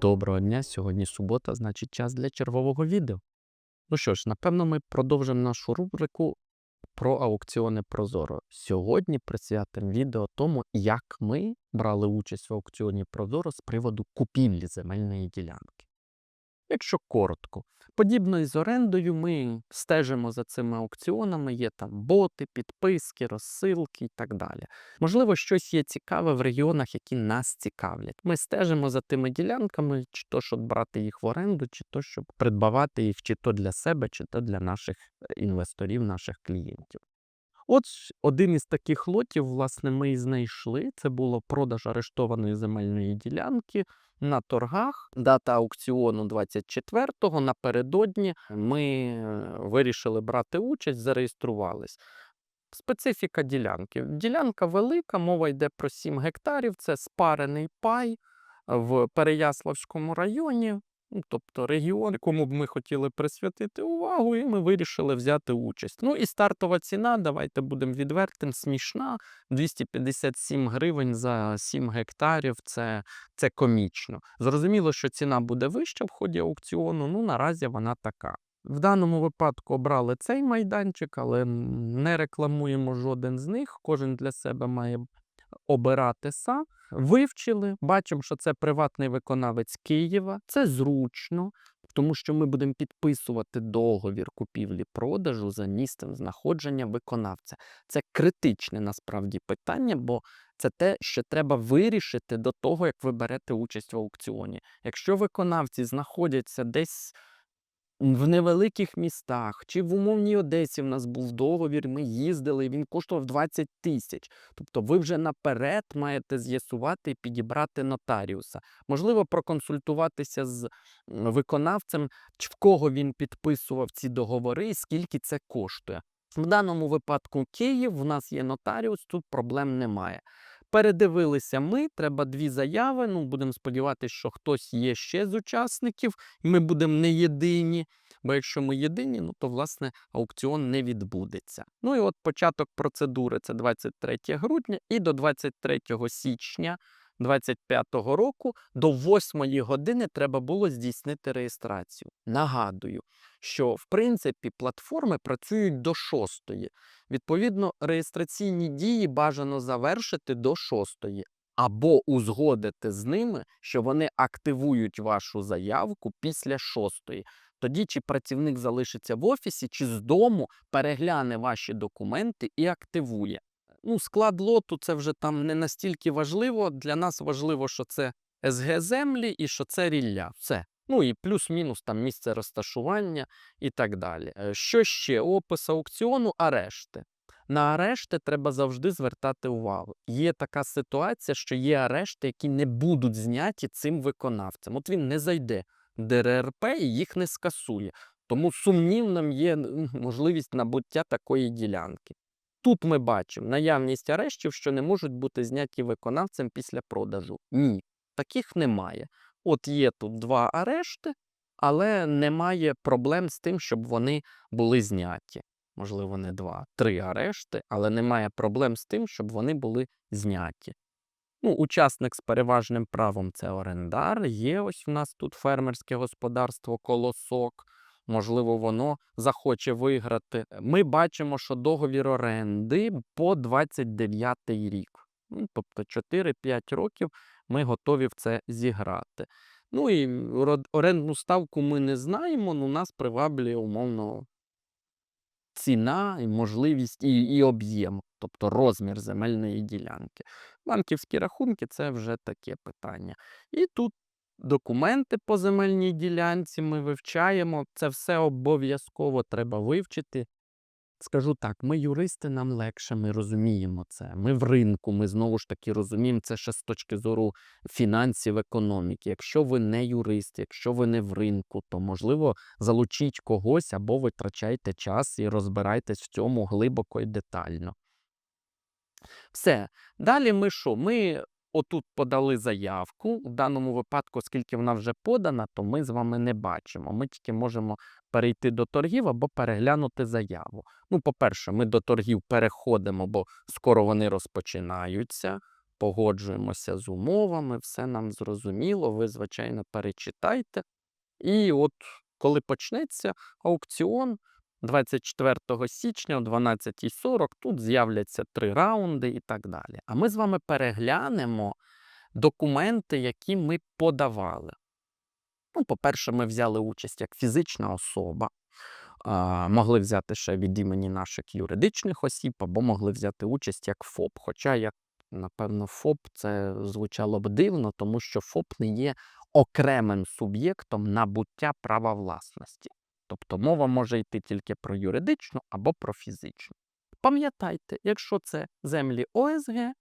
Доброго дня, сьогодні субота, значить час для чергового відео. Ну що ж, напевно, ми продовжимо нашу рубрику про аукціони Прозоро. Сьогодні присвятимо відео тому, як ми брали участь в аукціоні Прозоро з приводу купівлі земельної ділянки. Якщо коротко, подібно із орендою, ми стежимо за цими аукціонами, є там боти, підписки, розсилки і так далі. Можливо, щось є цікаве в регіонах, які нас цікавлять. Ми стежимо за тими ділянками, чи то, щоб брати їх в оренду, чи то, щоб придбавати їх чи то для себе, чи то для наших е, інвесторів, наших клієнтів. От один із таких лотів, власне, ми і знайшли. Це було продаж арештованої земельної ділянки на торгах. Дата аукціону 24-го. Напередодні ми е, вирішили брати участь, зареєструвались. Специфіка ділянки. Ділянка велика, мова йде про 7 гектарів. Це спарений пай в Переяславському районі. Ну, тобто регіон, якому б ми хотіли присвятити увагу, і ми вирішили взяти участь. Ну і стартова ціна, давайте будемо відвертим, смішна. 257 гривень за 7 гектарів це, це комічно. Зрозуміло, що ціна буде вища в ході аукціону, ну наразі вона така. В даному випадку обрали цей майданчик, але не рекламуємо жоден з них. Кожен для себе має обирати сам. Вивчили, бачимо, що це приватний виконавець Києва. Це зручно, тому що ми будемо підписувати договір купівлі-продажу за місцем знаходження виконавця. Це критичне насправді питання, бо це те, що треба вирішити до того, як ви берете участь в аукціоні. Якщо виконавці знаходяться десь в невеликих містах чи в умовній Одесі в нас був договір, ми їздили, він коштував 20 тисяч. Тобто ви вже наперед маєте з'ясувати і підібрати нотаріуса. Можливо, проконсультуватися з виконавцем, в кого він підписував ці договори, і скільки це коштує. В даному випадку Київ, в нас є нотаріус, тут проблем немає. Передивилися ми, треба дві заяви. Ну, будемо сподіватися, що хтось є ще з учасників, і ми будемо не єдині. Бо якщо ми єдині, ну то власне аукціон не відбудеться. Ну і от початок процедури це 23 грудня, і до 23 січня 25 року до 8 години треба було здійснити реєстрацію. Нагадую, що в принципі платформи працюють до 6. Відповідно, реєстраційні дії бажано завершити до 6 або узгодити з ними, що вони активують вашу заявку після 6. Тоді чи працівник залишиться в офісі, чи з дому перегляне ваші документи і активує. Ну, склад лоту це вже там не настільки важливо. Для нас важливо, що це СГ землі і що це рілля. Все. Ну і плюс-мінус там місце розташування і так далі. Е, Що ще? Опис аукціону, арешти. На арешти треба завжди звертати увагу. Є така ситуація, що є арешти, які не будуть зняті цим виконавцем. От він не зайде ДРРП і їх не скасує. Тому сумнівним є можливість набуття такої ділянки. Тут ми бачимо наявність арештів, що не можуть бути зняті виконавцем після продажу. Ні, таких немає. От є тут два арешти, але немає проблем з тим, щоб вони були зняті. Можливо, не два, три арешти, але немає проблем з тим, щоб вони були зняті. Ну, учасник з переважним правом це орендар. Є ось в нас тут фермерське господарство Колосок. Можливо, воно захоче виграти. Ми бачимо, що договір оренди по 29 рік. Ну, тобто 4-5 років ми готові в це зіграти. Ну і орендну ставку ми не знаємо, ну нас приваблює умовно ціна, і можливість і, і об'єм, тобто розмір земельної ділянки. Банківські рахунки це вже таке питання. І тут документи по земельній ділянці ми вивчаємо. Це все обов'язково треба вивчити. Скажу так, ми юристи, нам легше, ми розуміємо це. Ми в ринку, ми знову ж таки розуміємо це ще з точки зору фінансів, економіки. Якщо ви не юрист, якщо ви не в ринку, то можливо залучіть когось або витрачайте час і розбирайтесь в цьому глибоко і детально. Все. Далі ми що? Ми отут подали заявку. В даному випадку, оскільки вона вже подана, то ми з вами не бачимо. Ми тільки можемо перейти до торгів або переглянути заяву. Ну, по-перше, ми до торгів переходимо, бо скоро вони розпочинаються. погоджуємося з умовами, все нам зрозуміло, ви, звичайно, перечитайте. І от коли почнеться аукціон 24 січня о 12.40, тут з'являться три раунди і так далі. А ми з вами переглянемо документи, які ми подавали. Ну, по-перше, ми взяли участь як фізична особа, а, могли взяти ще від імені наших юридичних осіб, або могли взяти участь як ФОП. Хоча, як, напевно, ФОП це звучало б дивно, тому що ФОП не є окремим суб'єктом набуття права власності. Тобто мова може йти тільки про юридичну або про фізичну. Пам'ятайте, якщо це землі ОСГ,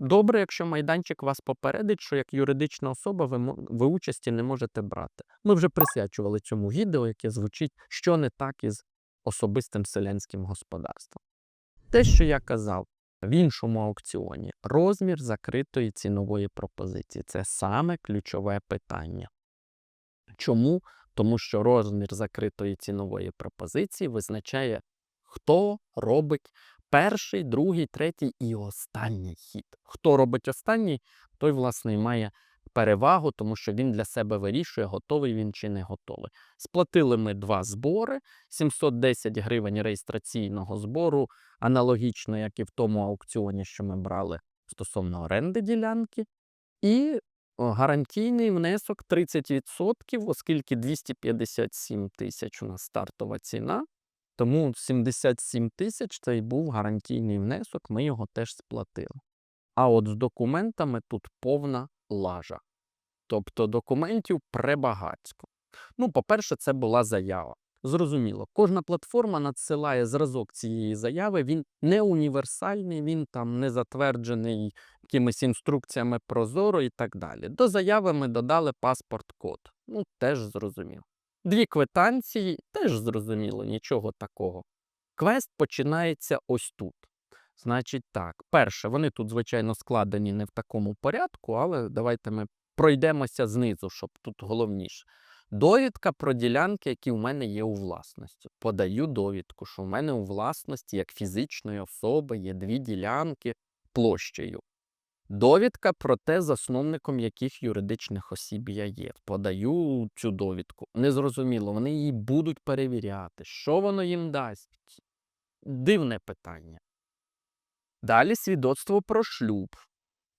добре, якщо майданчик вас попередить, що як юридична особа ви, ви участі не можете брати. Ми вже присвячували цьому відео, яке звучить, що не так із особистим селянським господарством. Те, що я казав в іншому аукціоні, розмір закритої цінової пропозиції це саме ключове питання. Чому? Тому що розмір закритої цінової пропозиції визначає, хто робить перший, другий, третій і останній хід. Хто робить останній, той, власне, і має перевагу, тому що він для себе вирішує, готовий він чи не готовий. Сплатили ми два збори: 710 гривень реєстраційного збору, аналогічно, як і в тому аукціоні, що ми брали стосовно оренди ділянки. І гарантійний внесок 30%, оскільки 257 тисяч у нас стартова ціна, тому 77 тисяч це і був гарантійний внесок, ми його теж сплатили. А от з документами тут повна лажа. Тобто документів пребагацько. Ну, по-перше, це була заява. Зрозуміло, кожна платформа надсилає зразок цієї заяви, він не універсальний, він там не затверджений якимись інструкціями Прозоро і так далі. До заяви ми додали паспорт-код. Ну, теж зрозуміло. Дві квитанції, теж зрозуміло, нічого такого. Квест починається ось тут. Значить так, перше, вони тут, звичайно, складені не в такому порядку, але давайте ми пройдемося знизу, щоб тут головніше. Довідка про ділянки, які в мене є у власності. Подаю довідку, що в мене у власності як фізичної особи є дві ділянки площею. Довідка про те, засновником яких юридичних осіб я є. Подаю цю довідку. Незрозуміло, вони її будуть перевіряти. Що воно їм дасть? Дивне питання. Далі свідоцтво про шлюб.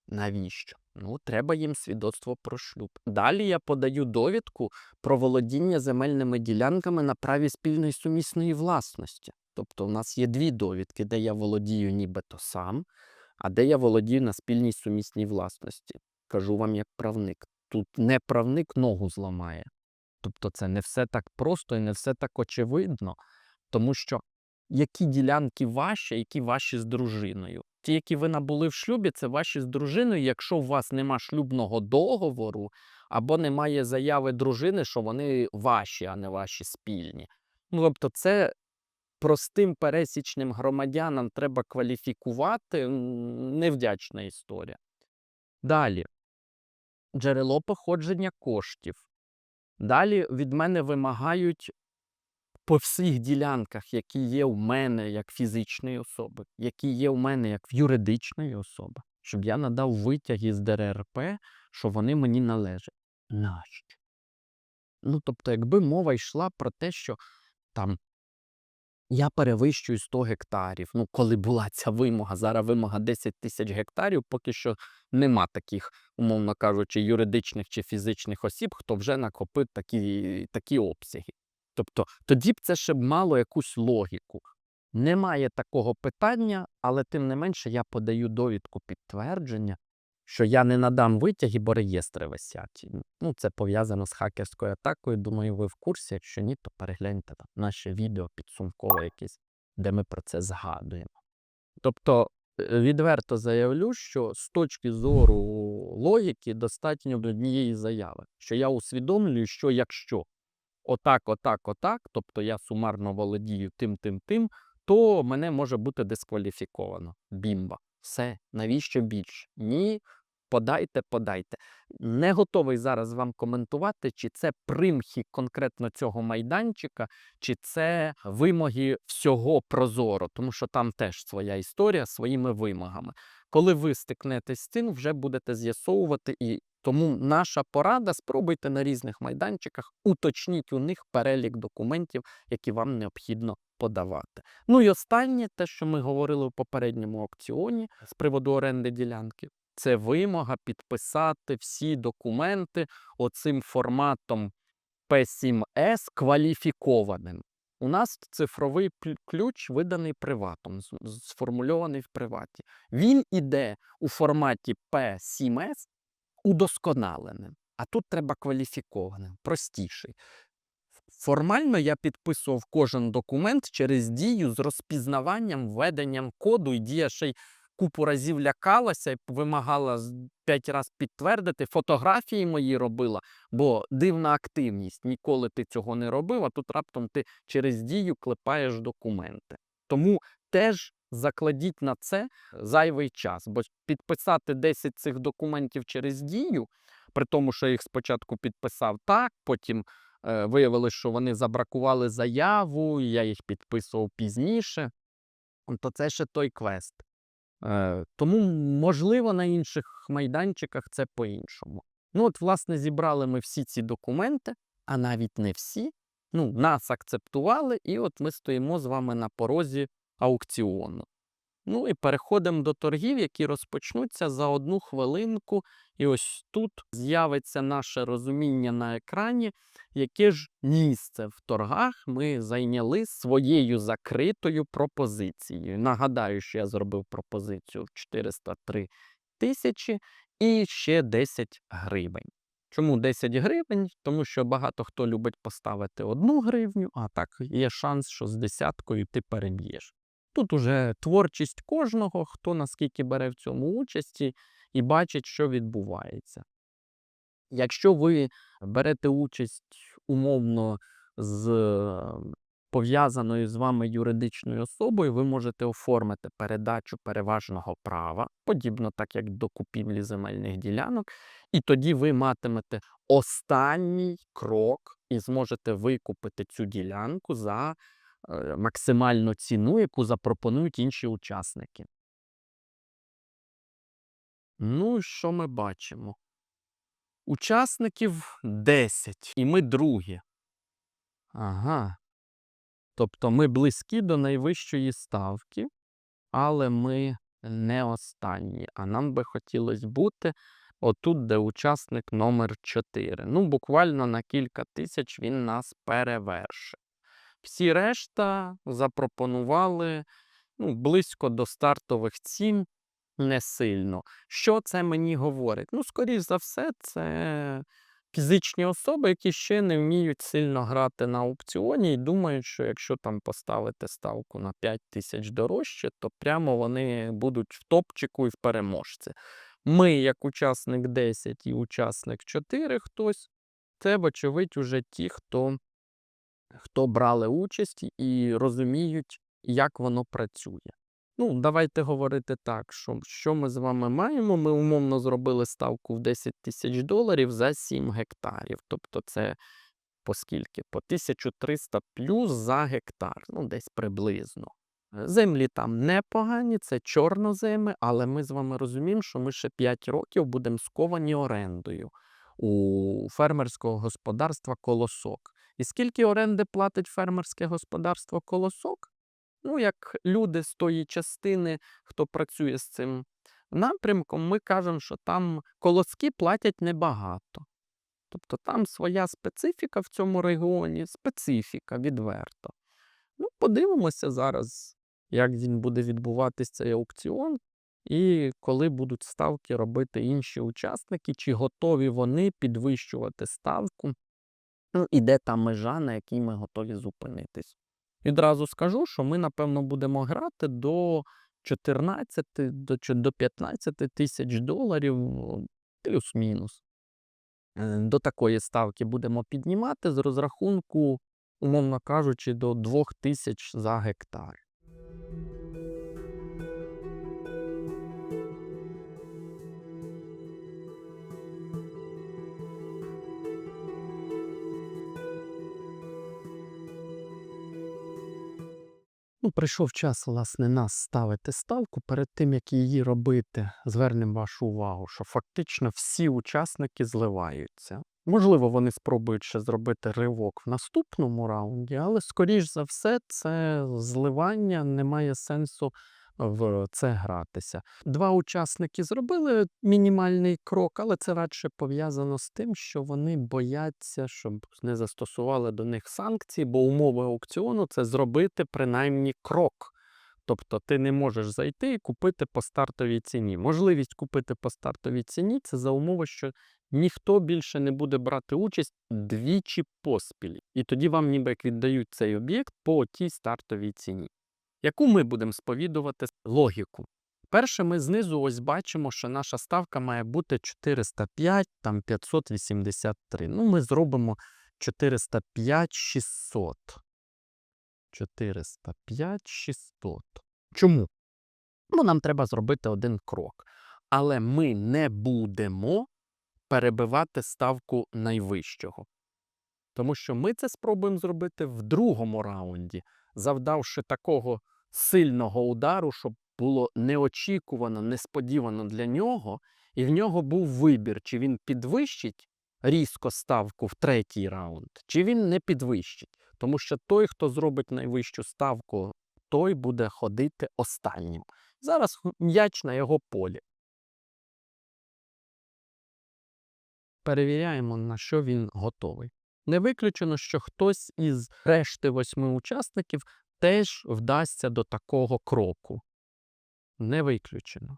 Навіщо? Ну, треба їм свідоцтво про шлюб. Далі я подаю довідку про володіння земельними ділянками на праві спільної сумісної власності. Тобто, у нас є дві довідки, де я володію нібито сам, а де я володію на спільній сумісній власності. Кажу вам як правник. Тут не правник ногу зламає. Тобто, це не все так просто і не все так очевидно, тому що які ділянки ваші, які ваші з дружиною. Ті, які ви набули в шлюбі, це ваші з дружиною. Якщо у вас нема шлюбного договору або немає заяви дружини, що вони ваші, а не ваші спільні. Ну, тобто, це простим пересічним громадянам треба кваліфікувати невдячна історія. Далі. Джерело походження коштів. Далі від мене вимагають по всіх ділянках, які є у мене як фізичної особи, які є у мене як в юридичної особи, щоб я надав витяг із ДРРП, що вони мені належать. Нащо? Ну, тобто, якби мова йшла про те, що там я перевищую 100 гектарів. Ну, коли була ця вимога, зараз вимога 10 тисяч гектарів, поки що нема таких, умовно кажучи, юридичних чи фізичних осіб, хто вже накопив такі, такі обсяги. Тобто тоді б це ще б мало якусь логіку. Немає такого питання, але тим не менше я подаю довідку підтвердження, що я не надам витяги, бо реєстри висять. Ну, це пов'язано з хакерською атакою. Думаю, ви в курсі. Якщо ні, то перегляньте там наше відео підсумкове якесь, де ми про це згадуємо. Тобто, е, відверто заявлю, що з точки зору логіки достатньо однієї заяви, що я усвідомлюю, що якщо отак, отак, отак, тобто я сумарно володію тим, тим, тим, то мене може бути дискваліфіковано. Бімба. Все, навіщо більше? Ні, подайте, подайте. Не готовий зараз вам коментувати, чи це примхи конкретно цього майданчика, чи це вимоги всього прозоро, тому що там теж своя історія своїми вимогами. Коли ви стикнетесь з цим, вже будете з'ясовувати. І тому наша порада: спробуйте на різних майданчиках, уточніть у них перелік документів, які вам необхідно подавати. Ну і останнє, те, що ми говорили у попередньому аукціоні з приводу оренди ділянки, це вимога підписати всі документи оцим форматом P7S кваліфікованим. У нас цифровий ключ виданий приватом, сформульований в приваті. Він іде у форматі P7S удосконаленим, а тут треба кваліфікованим, простіший. Формально я підписував кожен документ через дію з розпізнаванням, введенням коду, і дія ще й купу разів лякалася і вимагала п'ять разів підтвердити. Фотографії мої робила, бо дивна активність. Ніколи ти цього не робив, а тут раптом ти через дію клепаєш документи. Тому теж закладіть на це зайвий час, бо підписати 10 цих документів через дію, при тому, що я їх спочатку підписав так, потім е, виявилось, що вони забракували заяву, я їх підписував пізніше, то це ще той квест. Е, тому, можливо, на інших майданчиках це по-іншому. Ну, от, власне, зібрали ми всі ці документи, а навіть не всі. Ну, нас акцептували, і от ми стоїмо з вами на порозі аукціону. Ну і переходимо до торгів, які розпочнуться за одну хвилинку. І ось тут з'явиться наше розуміння на екрані, яке ж місце в торгах ми зайняли своєю закритою пропозицією. Нагадаю, що я зробив пропозицію в 403 тисячі і ще 10 гривень. Чому 10 гривень? Тому що багато хто любить поставити одну гривню, а так є шанс, що з десяткою ти переб'єш. Тут уже творчість кожного, хто наскільки бере в цьому участі і бачить, що відбувається. Якщо ви берете участь умовно з е, пов'язаною з вами юридичною особою, ви можете оформити передачу переважного права, подібно так як до купівлі земельних ділянок, і тоді ви матимете останній крок і зможете викупити цю ділянку за максимальну ціну, яку запропонують інші учасники. Ну, і що ми бачимо? Учасників 10, і ми другі. Ага. Тобто ми близькі до найвищої ставки, але ми не останні. А нам би хотілося бути отут, де учасник номер 4. Ну, буквально на кілька тисяч він нас перевершив. Всі решта запропонували ну, близько до стартових цін не сильно. Що це мені говорить? Ну, скоріш за все, це фізичні особи, які ще не вміють сильно грати на аукціоні і думають, що якщо там поставити ставку на 5 тисяч дорожче, то прямо вони будуть в топчику і в переможці. Ми, як учасник 10 і учасник 4 хтось, це, вочевидь, уже ті, хто, хто брали участь і розуміють, як воно працює. Ну, давайте говорити так, що, що ми з вами маємо. Ми умовно зробили ставку в 10 тисяч доларів за 7 гектарів. Тобто це по скільки? По 1300 плюс за гектар, ну десь приблизно. Е, Землі там непогані, це чорноземи, але ми з вами розуміємо, що ми ще 5 років будемо сковані орендою у фермерського господарства Колосок. І скільки оренди платить фермерське господарство Колосок? Ну, як люди з тої частини, хто працює з цим напрямком, ми кажемо, що там колоски платять небагато. Тобто там своя специфіка в цьому регіоні, специфіка відверто. Ну, подивимося зараз, як він буде відбуватись цей аукціон, і коли будуть ставки робити інші учасники, чи готові вони підвищувати ставку, ну, і де та межа, на якій ми готові зупинитись. Відразу скажу, що ми, напевно, будемо грати до 14 до, до 15 тисяч доларів, плюс-мінус. Е, До такої ставки будемо піднімати з розрахунку, умовно кажучи, до 2 тисяч за гектар. Ну, прийшов час, власне, нас ставити ставку. Перед тим, як її робити, звернемо вашу увагу, що фактично всі учасники зливаються. Можливо, вони спробують ще зробити ривок в наступному раунді, але, скоріш за все, це зливання не має сенсу в це гратися. Два учасники зробили мінімальний крок, але це радше пов'язано з тим, що вони бояться, щоб не застосували до них санкції, бо умови аукціону це зробити принаймні крок. Тобто ти не можеш зайти і купити по стартовій ціні. Можливість купити по стартовій ціні це за умови, що ніхто більше не буде брати участь двічі поспіль. І тоді вам ніби як віддають цей об'єкт по тій стартовій ціні. Яку ми будемо сповідувати логіку? Перше, ми знизу ось бачимо, що наша ставка має бути 405, там 583. Ну, ми зробимо 405 600. 405 600. Чому? Бо нам треба зробити один крок. Але ми не будемо перебивати ставку найвищого. Тому що ми це спробуємо зробити в другому раунді, завдавши такого сильного удару, щоб було неочікувано, несподівано для нього, і в нього був вибір, чи він підвищить різко ставку в третій раунд, чи він не підвищить. Тому що той, хто зробить найвищу ставку, той буде ходити останнім. Зараз м'яч на його полі. Перевіряємо, на що він готовий. Не виключено, що хтось із решти восьми учасників теж вдасться до такого кроку. Не виключено.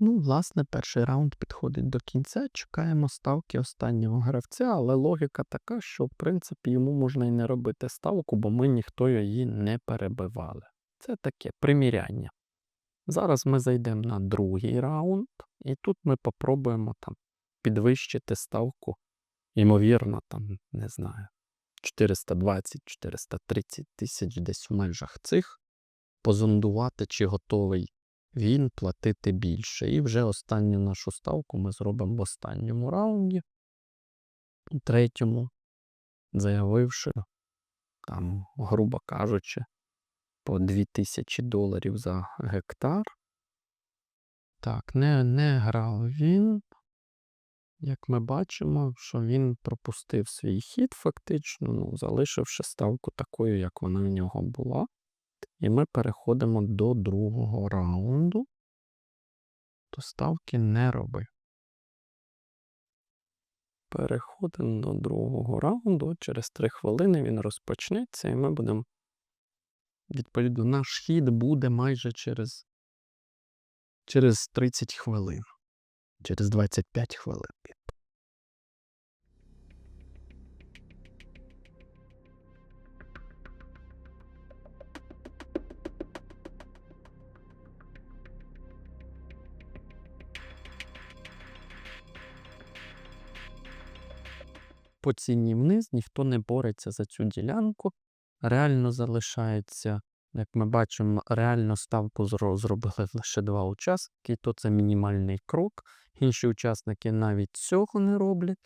Ну, власне, перший раунд підходить до кінця. Чекаємо ставки останнього гравця, але логіка така, що, в принципі, йому можна і не робити ставку, бо ми ніхто її не перебивали. Це таке приміряння. Зараз ми зайдемо на другий раунд, і тут ми попробуємо там підвищити ставку, ймовірно, там, не знаю, 420-430 тисяч десь в межах цих, позондувати, чи готовий він платити більше. І вже останню нашу ставку ми зробимо в останньому раунді, третьому, заявивши, там, грубо кажучи, по 2000 доларів за гектар. Так, не, не грав він. Як ми бачимо, що він пропустив свій хід, фактично, ну, залишивши ставку такою, як вона в нього була. І ми переходимо до другого раунду. То ставки не роби. Переходимо до другого раунду. Через 3 хвилини він розпочнеться, і ми будемо. Відповідно, наш хід буде майже через, через 30 хвилин. Через 25 хвилин. По ціні вниз ніхто не бореться за цю ділянку. Реально залишається, як ми бачимо, реально ставку зробили лише два учасники, то це мінімальний крок. Інші учасники навіть цього не роблять.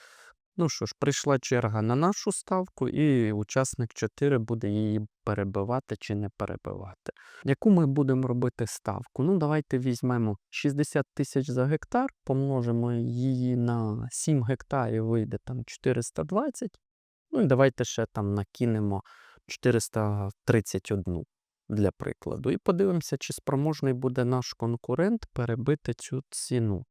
Ну що ж, прийшла черга на нашу ставку, і учасник 4 буде її перебивати чи не перебивати. Яку ми будемо робити ставку? Ну, давайте візьмемо 60 тисяч за гектар, помножимо її на 7 гектарів, вийде там 420. Ну і давайте ще там накинемо 431 для прикладу. І подивимося, чи спроможний буде наш конкурент перебити цю ціну.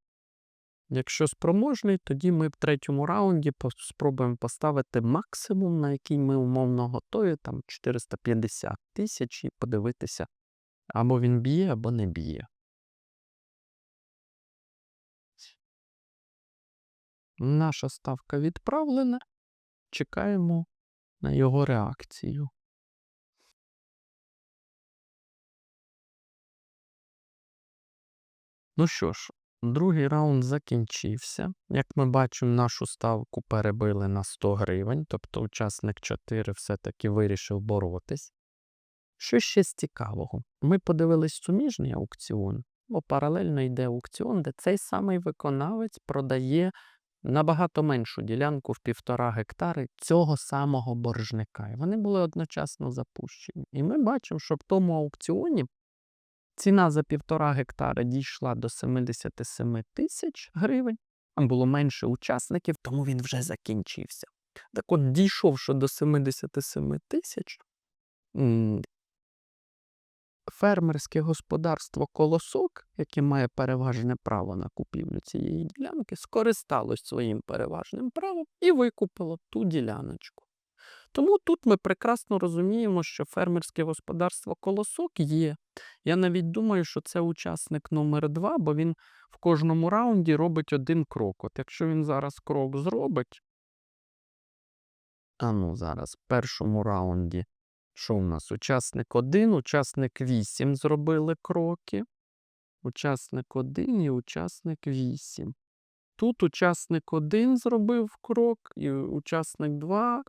Якщо спроможний, тоді ми в третьому раунді спробуємо поставити максимум, на який ми умовно готові, там 450 тисяч, і подивитися, або він б'є, або не б'є. Наша ставка відправлена. Чекаємо на його реакцію. Ну що ж, другий раунд закінчився. Як ми бачимо, нашу ставку перебили на 100 гривень, тобто учасник 4 все-таки вирішив боротись. Що ще з цікавого? Ми подивились суміжний аукціон, бо паралельно йде аукціон, де цей самий виконавець продає набагато меншу ділянку в півтора гектари цього самого боржника. І вони були одночасно запущені. І ми бачимо, що в тому аукціоні ціна за півтора гектара дійшла до 77 тисяч гривень. Там було менше учасників, тому він вже закінчився. Так от, дійшовши до 77 тисяч, фермерське господарство Колосок, яке має переважне право на купівлю цієї ділянки, скористалось своїм переважним правом і викупило ту діляночку. Тому тут ми прекрасно розуміємо, що фермерське господарство Колосок є. Я навіть думаю, що це учасник номер два, бо він в кожному раунді робить один крок. От якщо він зараз крок зробить. А ну, зараз в першому раунді. Що у нас? Учасник 1, учасник 8 зробили кроки. Учасник 1 і учасник 8. Тут учасник 1 зробив крок, і учасник 2.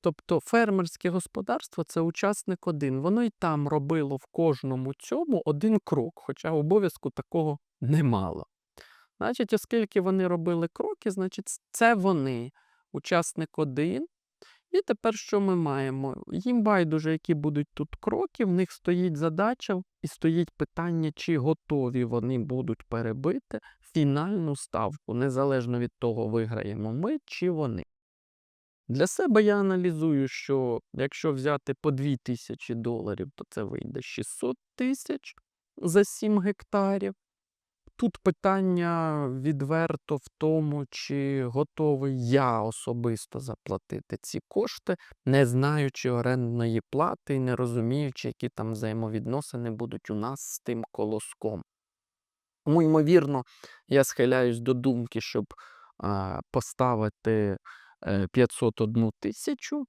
Тобто фермерське господарство це учасник 1. Воно і там робило в кожному цьому один крок, хоча обов'язку такого не мало. Значить, оскільки вони робили кроки, значить, це вони, учасник 1. І тепер що ми маємо? Їм байдуже, які будуть тут кроки, в них стоїть задача і стоїть питання, чи готові вони будуть перебити фінальну ставку, незалежно від того, виграємо ми чи вони. Для себе я аналізую, що якщо взяти по 2000 доларів, то це вийде 600 тисяч за 7 гектарів. Тут питання відверто в тому, чи готовий я особисто заплатити ці кошти, не знаючи орендної плати і не розуміючи, які там взаємовідносини будуть у нас з тим колоском. Тому, ймовірно, я схиляюсь до думки, щоб а, поставити е, 501 тисячу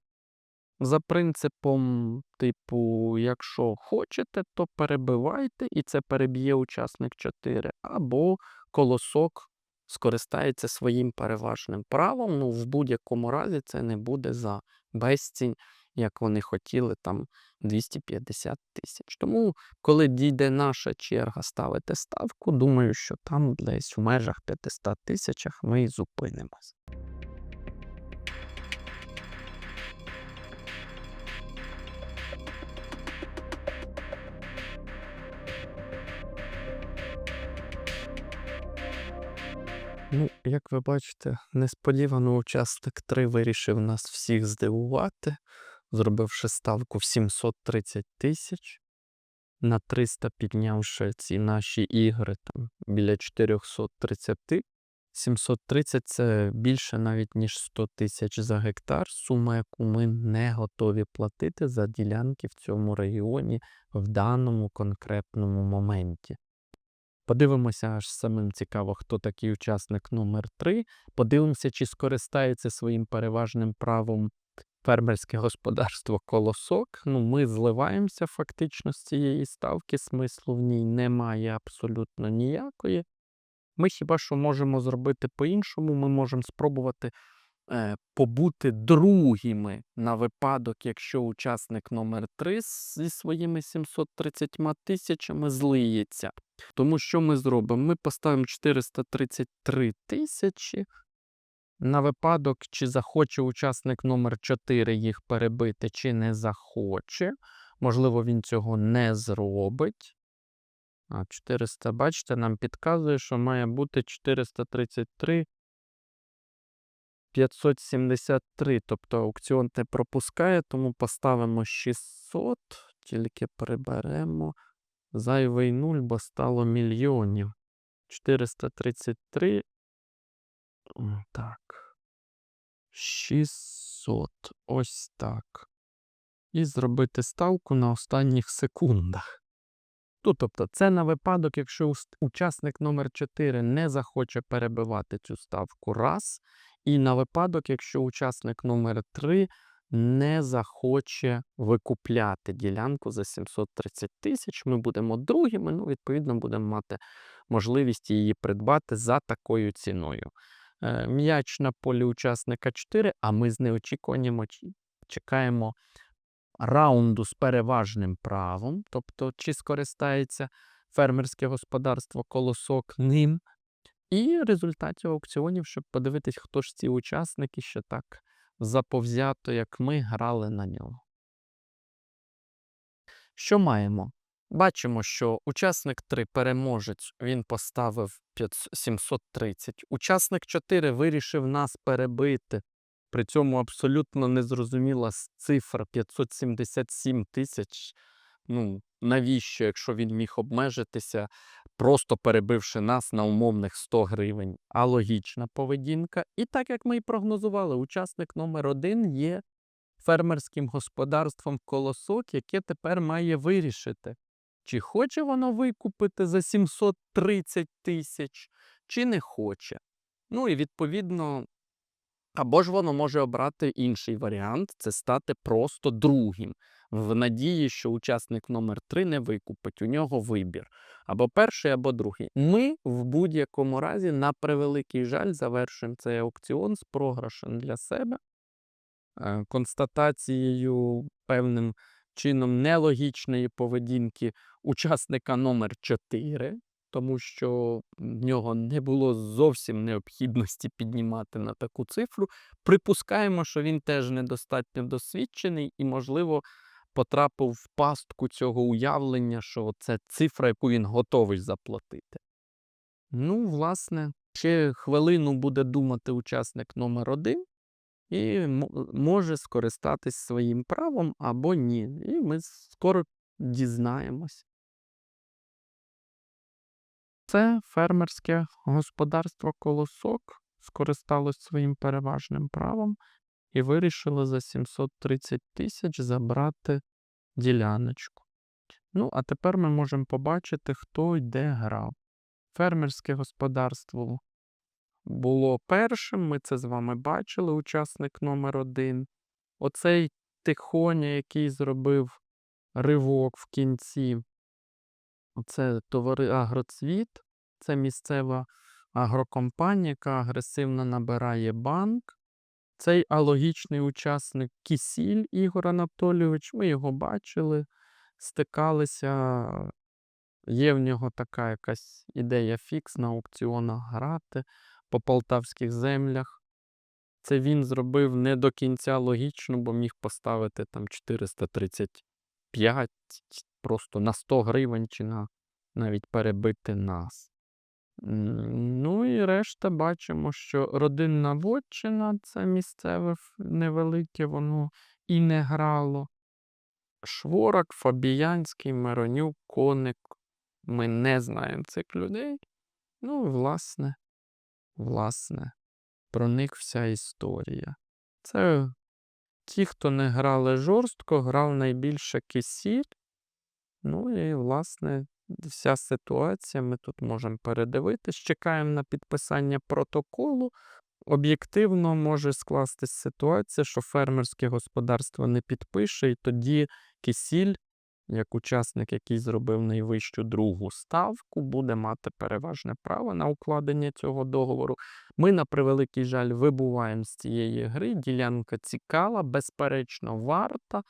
за принципом, типу, якщо хочете, то перебивайте, і це переб'є учасник 4, або колосок скористається своїм переважним правом. Ну, в будь-якому разі це не буде за безцінь, як вони хотіли, там 250 тисяч. Тому, коли дійде наша черга ставити ставку, думаю, що там десь в межах 500 тисячах ми і зупинимось. Ну, як ви бачите, несподівано учасник 3 вирішив нас всіх здивувати, зробивши ставку в 730 тисяч, на 300 піднявши ці наші ігри там біля 430. 730 це більше навіть ніж 100 тисяч за гектар, сума, яку ми не готові платити за ділянки в цьому регіоні в даному конкретному моменті. Подивимося аж самим цікаво, хто такий учасник номер 3 Подивимося, чи скористається своїм переважним правом фермерське господарство Колосок. Ну, ми зливаємося фактично з цієї ставки, смислу в ній немає абсолютно ніякої. Ми хіба що можемо зробити по-іншому, ми можемо спробувати побути другими на випадок, якщо учасник номер 3 зі своїми 730 тисячами злиється. Тому що ми зробимо? Ми поставимо 433 тисячі. На випадок, чи захоче учасник номер 4 їх перебити, чи не захоче. Можливо, він цього не зробить. А 400, бачите, нам підказує, що має бути 433 573. Тобто аукціон не пропускає, тому поставимо 600, тільки приберемо зайвий нуль, бо стало мільйонів. 433. Так. 600. Ось так. І зробити ставку на останніх секундах. Ну, тобто, це на випадок, якщо учасник номер 4 не захоче перебивати цю ставку раз. І на випадок, якщо учасник номер 3 не захоче викупляти ділянку за 730 тисяч, ми будемо другими, ну, відповідно, будемо мати можливість її придбати за такою ціною. Е, М'яч на полі учасника 4, а ми з неочікуванням чекаємо раунду з переважним правом, тобто чи скористається фермерське господарство колосок ним, І в результаті аукціонів, щоб подивитись, хто ж ці учасники, що так заповзято, як ми, грали на нього. Що маємо? Бачимо, що учасник 3 переможець, він поставив 730. Учасник 4 вирішив нас перебити. При цьому абсолютно незрозуміла цифра 577 тисяч. Ну, навіщо, якщо він міг обмежитися, просто перебивши нас на умовних 100 гривень. А логічна поведінка. І так як ми і прогнозували, учасник номер 1 є фермерським господарством колосок, яке тепер має вирішити, чи хоче воно викупити за 730 тисяч, чи не хоче. Ну і відповідно, або ж воно може обрати інший варіант це стати просто другим, в надії, що учасник номер 3 не викупить. У нього вибір або перший, або другий. Ми в будь-якому разі, на превеликий жаль, завершуємо цей аукціон з програшем для себе е, констатацією певним чином нелогічної поведінки учасника номер 4, тому що в нього не було зовсім необхідності піднімати на таку цифру. Припускаємо, що він теж недостатньо досвідчений і, можливо, потрапив в пастку цього уявлення, що це цифра, яку він готовий заплатити. Ну, власне, ще хвилину буде думати учасник номер 1 і може скористатись своїм правом або ні. І ми скоро дізнаємось. Це фермерське господарство колосок скористалось своїм переважним правом і вирішило за 730 тисяч забрати діляночку. Ну, а тепер ми можемо побачити, хто й де грав. Фермерське господарство було першим, ми це з вами бачили, учасник номер один. Оцей тихоня, який зробив ривок в кінці, це товари Агроцвіт, це місцева агрокомпанія, яка агресивно набирає банк. Цей алогічний учасник Кісіль Ігор Анатолійович, ми його бачили, стикалися. Є в нього така якась ідея фікс на аукціонах грати по полтавських землях. Це він зробив не до кінця логічно, бо міг поставити там 435 просто на 100 гривень чи на навіть перебити нас. Ну і решта бачимо, що родинна вотчина це місцеве невелике, воно і не грало. Шворак, Фабіянський, Миронюк, Коник. Ми не знаємо цих людей. Ну, власне, власне, про них вся історія. Це ті, хто не грали жорстко, грав найбільше кисіль. Ну і, власне, вся ситуація ми тут можемо передивитись. Чекаємо на підписання протоколу. Об'єктивно може скластись ситуація, що фермерське господарство не підпише, і тоді кисіль, як учасник, який зробив найвищу другу ставку, буде мати переважне право на укладення цього договору. Ми, на превеликий жаль, вибуваємо з цієї гри. Ділянка цікава, безперечно, варта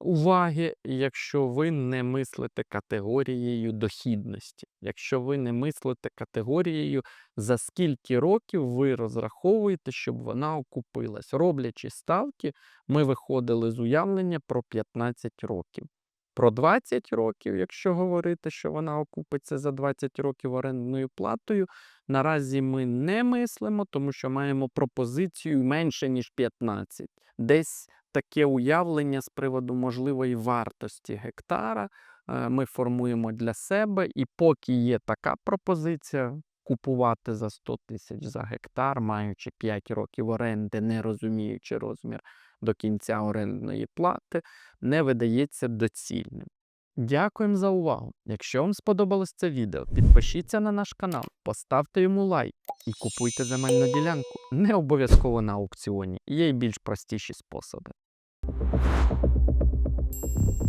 уваги, якщо ви не мислите категорією дохідності, якщо ви не мислите категорією, за скільки років ви розраховуєте, щоб вона окупилась. Роблячи ставки, ми виходили з уявлення про 15 років. Про 20 років, якщо говорити, що вона окупиться за 20 років орендною платою, наразі ми не мислимо, тому що маємо пропозицію менше, ніж 15. Десь таке уявлення з приводу можливої вартості гектара е, ми формуємо для себе, і поки є така пропозиція, купувати за 100 тисяч за гектар, маючи 5 років оренди, не розуміючи розмір до кінця орендної плати, не видається доцільним. Дякуємо за увагу. Якщо вам сподобалось це відео, підпишіться на наш канал, поставте йому лайк і купуйте земельну ділянку. Не обов'язково на аукціоні, є й більш простіші способи. Thank you.